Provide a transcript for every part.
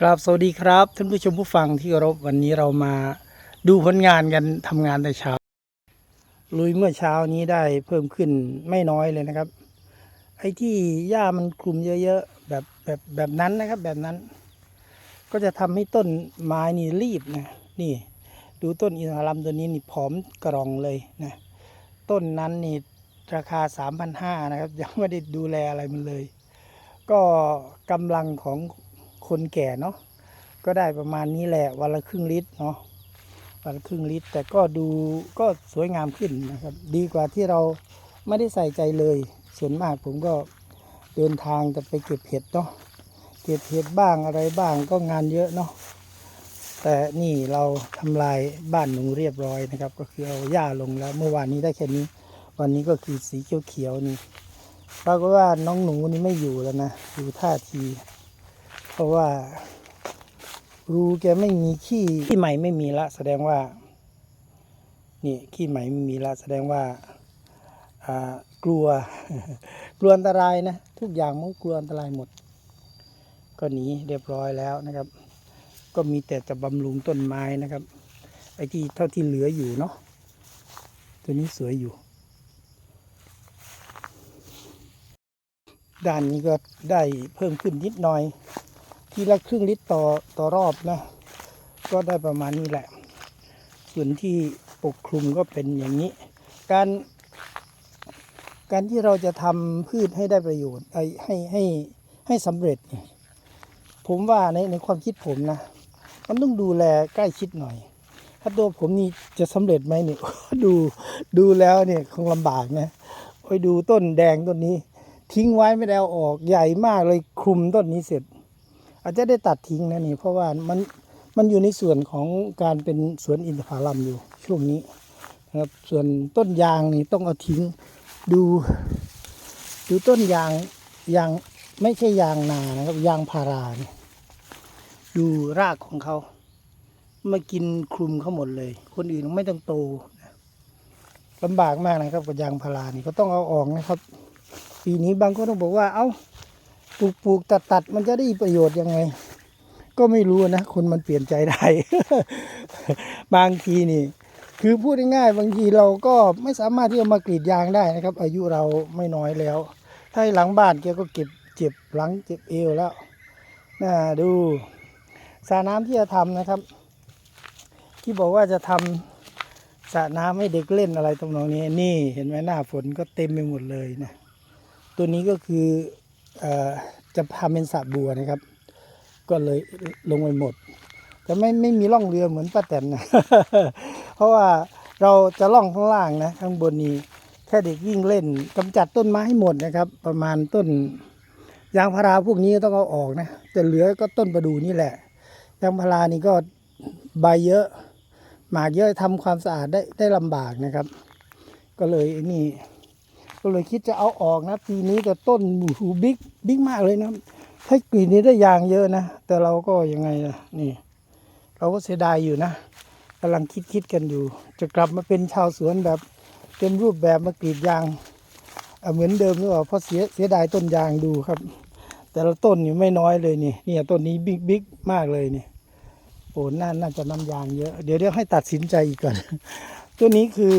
กราบสวัสดีครับ ท่านผู้ชมผู้ฟังที่เคารพวันนี้เรามาดูผลงานกันทำงานแต่เช้า ลุยเมื่อเช้านี้ได้เพิ่มขึ้นไม่น้อยเลยนะครับ ไอ้ที่หญ้ามันคลุมเยอะๆแบบแบบแบบนั้นนะครับ แบบนั้น ก็จะทำให้ต้นไม้นี่รีบนะนี่ ดูต้นอินทรัมตัวนี้นี่ผอมกรองเลยนะต้นนั้นนี่ราคา 3,500นะครับยังไม่ได้ดูแลอะไรมันเลย ก็กำลังของ คนแก่เนาะก็ได้ประมาณนี้แหละวันละครึ่งลิตรเนาะวันละครึ่งลิตร แต่ก็ดูก็สวยงามขึ้นนะครับ ดีกว่าที่เราไม่ได้ใส่ใจเลย ส่วนมากผมก็เดินทางจะไปเก็บเห็ดเนาะเก็บเห็ดบ้างอะไรบ้างก็งานเยอะเนาะแต่นี่เราทำลายบ้านหนูเรียบร้อยนะครับ ก็คือเอาหญ้าลงแล้ว เมื่อวานนี้ได้แค่นี้ วันนี้ก็คือสีเขียวๆนี่ปรากฏว่าน้องหนูนี่ไม่อยู่แล้วนะดูท่าที เพราะว่ารูแกไม่มีขี้ขี้ใหม่ไม่มีละ แสดงว่า นี่ขี้ใหม่ไม่มีละ แสดงว่าอ่า กลัว กลัวอันตรายนะ ทุกอย่างมันกลัวอันตรายหมด ก็หนีเรียบร้อยแล้วนะครับ ก็มีแต่จะบำรุงต้นไม้นะครับ ไอ้ที่เท่าที่เหลืออยู่เนาะตัวนี้สวยอยู่ ด้านนี้ก็ได้เพิ่มขึ้นนิดหน่อย ทีละครึ่งลิตรต่อต่อรอบนะ ก็ได้ประมาณนี้แหละ ส่วนที่ปกคลุมก็เป็นอย่างนี้ การการที่เราจะทำพืชให้ได้ประโยชน์ไอ้ให้ให้ให้สำเร็จ ผมว่าในในความคิดผมนะ มันต้องดูแลใกล้ชิดหน่อย ถ้าตัวผมนี่จะสำเร็จไหมเนี่ยดูดูแล้วเนี่ยคงลำบากนะไปดูต้นแดงต้นนี้ ทิ้งไว้ไม่ได้เอาออกใหญ่มากเลยคลุมต้นนี้เสร็จ อาจจะได้ตัดทิ้งนะนี่เพราะว่ามันมันอยู่ในส่วนของการเป็นสวนอินทผลัมอยู่ช่วงนี้นะครับส่วนต้นยางนี่ต้องเอาทิ้งดูดูต้นยางยางไม่ใช่ยางนานะครับยางพาราเนี่ยดูรากของเขามากินคลุมเขาหมดเลย คนอื่นไม่ต้องโตนะลำบากมากนะครับกับยางพารานี่ก็ต้องเอาออกนะครับ ปีนี้บางคนต้องบอกว่าเอา้า ปลูกปลูกตัดตัดมันจะได้ประโยชน์ยังไง ก็ไม่รู้นะคนมันเปลี่ยนใจได้ บางทีนี่ คือพูดง่ายๆบางทีเราก็ไม่สามารถที่จะมากรีดยางได้นะครับ อายุเราไม่น้อยแล้ว ถ้าหลังบ้านแกก็เก็บเจ็บหลังเจ็บเอวแล้วน่าดูสระน้ำที่จะทำนะครับ ที่บอกว่าจะทำสระน้ำให้เด็กเล่นอะไรตรงนองนี้นี่เห็นไหมหน้าฝนก็เต็มไปหมดเลยนะตัวนี้ก็คือ จะทำเป็นสระบัวนะครับ ก็เลยลงไปหมดแต่ไม่ไม่มีร่องเรือเหมือนป้าแตนนะเพราะว่าเราจะล่องข้างล่างนะ ข้างบนนี้แค่เด็กวิ่งเล่นกำจัดต้นไม้ให้หมดนะครับ ประมาณต้นยางพาราพวกนี้ต้องเอาออกนะแต่เหลือก็ต้นประดูนี่แหละยางพารานี่ก็ใบเยอะหมากเยอะทำความสะอาดได้ได้ลำบากนะครับ ก็เลยนี่ ก็เลยคิดจะเอาออกนะ ปีนี้แต่ต้นหูบิ๊กบิ๊กมากเลยนะถ้ากรีดนี้ได้ยางเยอะนะ แต่เราก็ยังไงล่ะนี่ เราก็เสียดายอยู่นะกำลังคิดคิดกันอยู่ จะกลับมาเป็นชาวสวนแบบเต็มรูปแบบมากรีดยางเอ่อเหมือนเดิมหรือเปล่าเพราะเสียเสียดายต้นยางดูครับ แต่ละต้นนี่ไม่น้อยเลยนี่เนี่ยต้นนี้บิ๊กบิ๊กมากเลยนี่โอ้น่าน่าจะน้ำยางเยอะ เดี๋ยวเดี๋ยวให้ตัดสินใจอีกก่อน ตัวนี้คือ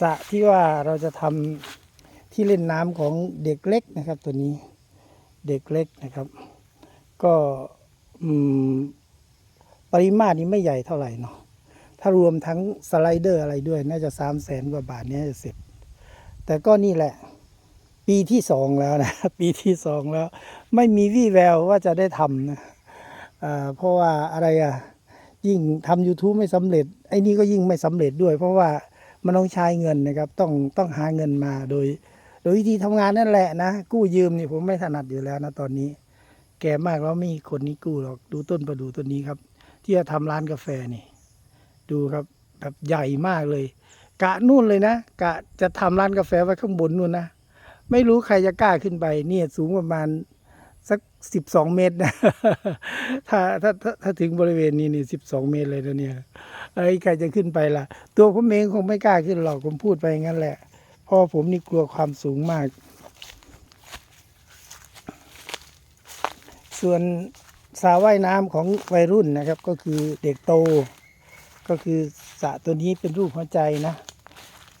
สะที่ว่าเราจะทำ ที่เล่นน้ำของเด็กเล็กนะครับ ตัวนี้เด็กเล็กนะครับ ก็ปริมาตรนี้ไม่ใหญ่เท่าไหร่เนาะถ้ารวมทั้งสไลเดอร์อะไรด้วย น่าจะสามแสนกว่าบาทเนี้จะเสร็จ แต่ก็นี่แหละ ปีที่สองแล้วนะ ปีที่สองแล้ว ไม่มีวี่แววว่าจะได้ทำนะอ่าเพราะว่าอะไรอะยิ่งทำ YouTube ไม่สำเร็จ ไอ้นี่ก็ยิ่งไม่สำเร็จด้วย เพราะว่ามันต้องใช้เงินนะครับ ต้องต้องหาเงินมาโดย วิธีทำงานนั่นแหละนะ กู้ยืมนี่ผมไม่ถนัดอยู่แล้วนะตอนนี้ แก่มากแล้วไม่มีคนนี้กู้หรอกดูต้นประดู่ต้นนี้ครับ ที่จะทำร้านกาแฟนี่ ดูครับแบบใหญ่มากเลย กะนู่นเลยนะ กะจะทำร้านกาแฟไว้ข้างบนนู่นนะไม่รู้ใครจะกล้าขึ้นไปเนี่ยสูงประมาณสักสิบสองเมตรนะถ้าถ้าถ้าถ้าถึงบริเวณนี้นี่สิบสองเมตรเลยนะเนี่ยไอ้ใครจะขึ้นไปล่ะ ตัวผมเองคงไม่กล้าขึ้นหรอกผมพูดไปงั้นแหละ พราะผมนี่กลัวความสูงมาก ส่วนสระว่ายน้ำของวัยรุ่นนะครับก็คือเด็กโต ก็คือสระตัวนี้เป็นรูปหัวใจนะ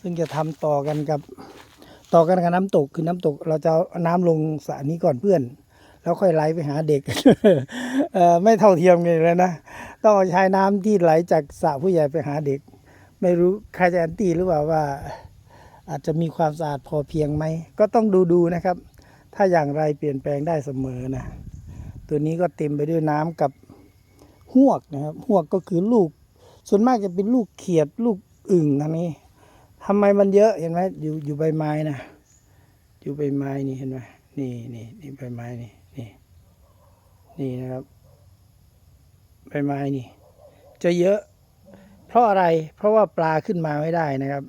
ซึ่งจะทำต่อกันกับต่อกันกับน้ำตกคือน้ำตก เราจะน้ำลงสระนี้ก่อนเพื่อน แล้วค่อยไหลไปหาเด็กไม่เท่าเทียมกันเลยนะต้องใช้น้ำที่ไหลจากสระผู้ใหญ่ไปหาเด็ก ไม่รู้ใครจะแอนตี้หรือเปล่าว่า อาจจะมีความสะอาดพอเพียงไหม ก็ต้องดูดูนะครับ ถ้าอย่างไรเปลี่ยนแปลงได้เสมอนะ ตัวนี้ก็เต็มไปด้วยน้ำกับหวกนะครับหวกก็คือลูก ส่วนมากจะเป็นลูกเขียดลูกอึ่งทางนี้ทำไมมันเยอะเห็นไหมอยู่อยู่ใบไม้นะ อยู่ใบไม้นี่เห็นไหมนี่นี่นี่ใบไม้นี่นี่นี่นะครับใบไม้นี่ จะเยอะ เพราะอะไรเพราะว่าปลาขึ้นมาไม่ได้นะครับ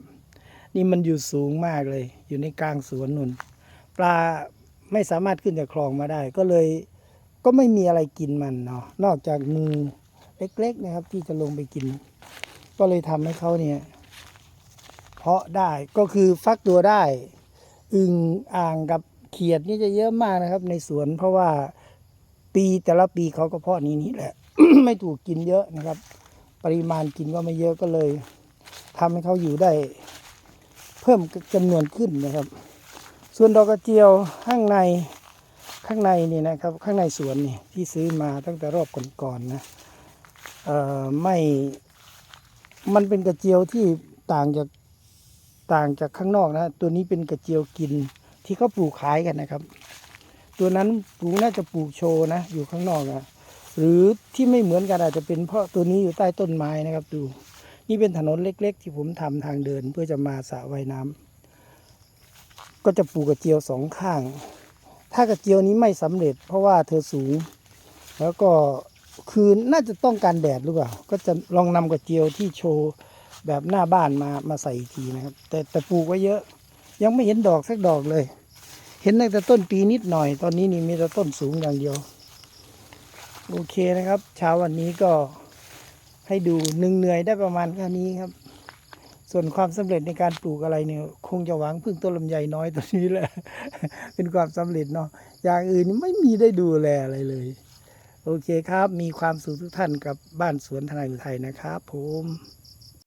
นี่มันอยู่สูงมากเลย อยู่ในกลางสวนนุนปลาไม่สามารถขึ้นจากคลองมาได้ ก็เลยก็ไม่มีอะไรกินมันเนาะนอกจากงูเล็กๆนะครับ ที่จะลงไปกิน ก็เลยทำให้เขาเนี่ย เพาะได้ก็คือฟักตัวได้ อึงอ่างกับเขียดนี่จะเยอะมากนะครับ ในสวนเพราะว่าปีแต่ละปีเขาก็เพาะนี้นี่แหละ ไม่ถูกกินเยอะนะครับ ปริมาณกินก็ไม่เยอะก็เลยทำให้เขาอยู่ได้ พิ่มจำนวนขึ้นนะครับ ส่วนดอกกระเจียวข้างในข้างในนี่นะครับ ข้างในสวนนี่ที่ซื้อมาตั้งแต่รอบก่อนๆนะไม่มันเป็นกระเจียวที่ต่างจากต่างจากข้างนอกนะ ตัวนี้เป็นกระเจียวกินที่เขาปลูกขายกันนะครับ ตัวนั้นปลูกน่าจะปลูกโชว์นะ อยู่ข้างนอกนะหรือที่ไม่เหมือนกันอาจจะเป็นเพราะตัวนี้อยู่ใต้ต้นไม้นะครับดู นี่เป็นถนนเล็ก ๆ ที่ผมทำทางเดินเพื่อจะมาสระว่ายน้ำก็จะปลูกกระเจียวสองข้าง ถ้ากระเจียวนี้ไม่สำเร็จ เพราะว่าเธอสูง แล้วก็คือน่าจะต้องการแดดหรือเปล่า ก็จะลองนำกระเจียวที่โชว์แบบหน้าบ้านมามาใส่อีกทีนะครับ แต่แต่ปลูกไว้เยอะ ยังไม่เห็นดอกสักดอกเลย เห็นตั้งแต่ต้นปีนิดหน่อย ตอนนี้นี่มีแต่ต้นสูงอย่างเดียว โอเคนะครับ เช้าวันนี้ก็ ให้ดูหนึ่งเหนื่อยได้ประมาณแค่นี้ครับ ส่วนความสำเร็จในการปลูกอะไรเนี่ยคงจะหวังพึ่งต้นลำไยน้อยตัวนี้แหละ เป็นความสำเร็จเนาะอย่างอื่นไม่มีได้ดูแลอะไรเลย โอเคครับ มีความสุขทุกท่านกับบ้านสวนทนายอุทัยนะครับ ผม